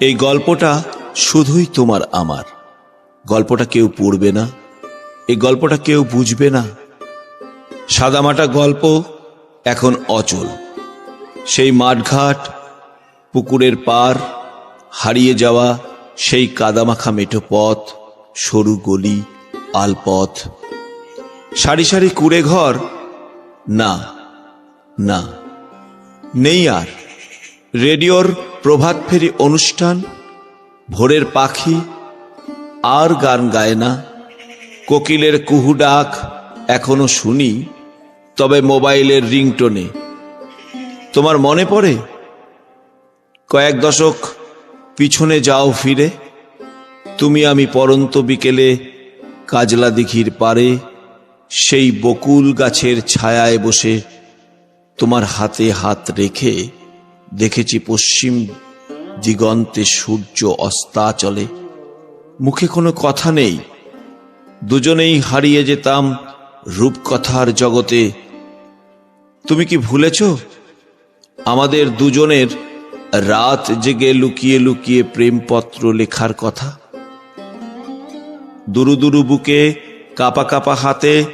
এই গল্পটা শুধুই তোমার আমার। গল্পটা কেউ পড়বে না, এই গল্পটা কেউ বুঝবে না। সাদামাটা গল্প এখন অচল। সেই মাঠঘাট, পুকুরের পার, হারিয়ে যাওয়া সেই কাদামাখা মেঠো পথ, সরু গলি, আলপথ। সারি সারি কুড়ে ঘর না না, নেই আর। রেডিওর প্রভাত ফেরি অনুষ্ঠান, ভোরের পাখি, আর গান গায় না। কোকিলের কুহু ডাক এখনও শুনি, তবে মোবাইলের রিংটোনে। তোমার মনে পড়ে? কয়েক দশক পিছনে যাও ফিরে, তুমি আমি পরন্ত বিকেলে কাজলা দিঘির পারে সেই বকুল গাছের ছায়ায় বসে তোমার হাতে হাত রেখে দেখেছি পশ্চিম দিগন্তে সূর্য অস্তাচলে মুখে কোনো কথা নেই। দুজনেই হারিয়ে যেতাম রূপকথার জগতে। তুমি কি ভুলেছ? আমাদের দুজনের রাত জেগে লুকিয়ে লুকিয়ে প্রেমপত্র লেখার কথা। দুরু দুরু বুকে, কাপা কাপা হাতে,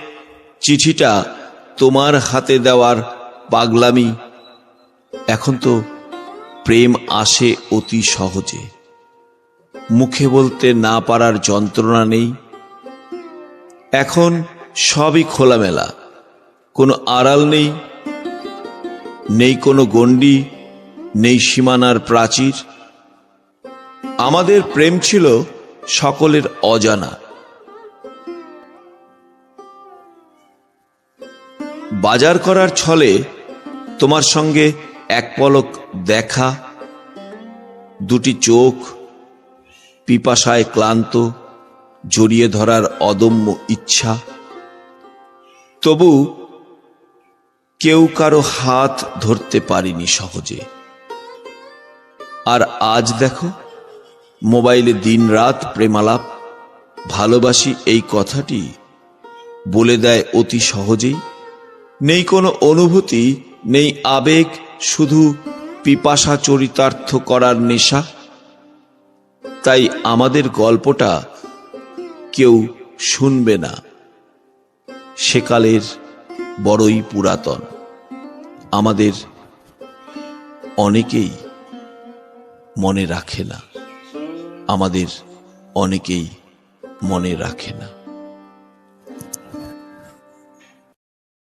চিঠিটা তোমার হাতে দেওয়ার পাগলামি। এখন তো প্রেম আসে অতি সহজে। মুখে বলতে না পারার যন্ত্রণা নেই। এখন সবই খোলামেলা। কোনো আড়াল নেই নেই কোনো গণ্ডি, নেই সীমানার প্রাচীর। আমাদের প্রেম ছিল সকলের অজানা। বাজার করার ছলে তোমার সঙ্গে এক পলক দেখা, দুটি চোখ, পিপাসায় ক্লান্ত, জড়িয়ে ধরার অদম্য ইচ্ছা। তবু কেউ কারও হাত ধরতে পারিনি সহজে। আর আজ দেখো, মোবাইলে দিনরাত প্রেমালাপ, ভালোবাসি এই কথাটি বলে দেয় অতি সহজেই। নেই কোনো অনুভূতি, নেই আবেগ শুধু পিপাসা চরিতার্থ করার নেশা? তাই আমাদের গল্পটা কেউ শুনবে না। সেকালের বড়ই পুরাতন। আমাদের অনেকেই মনে রাখে না। আমাদের অনেকেই মনে রাখে না।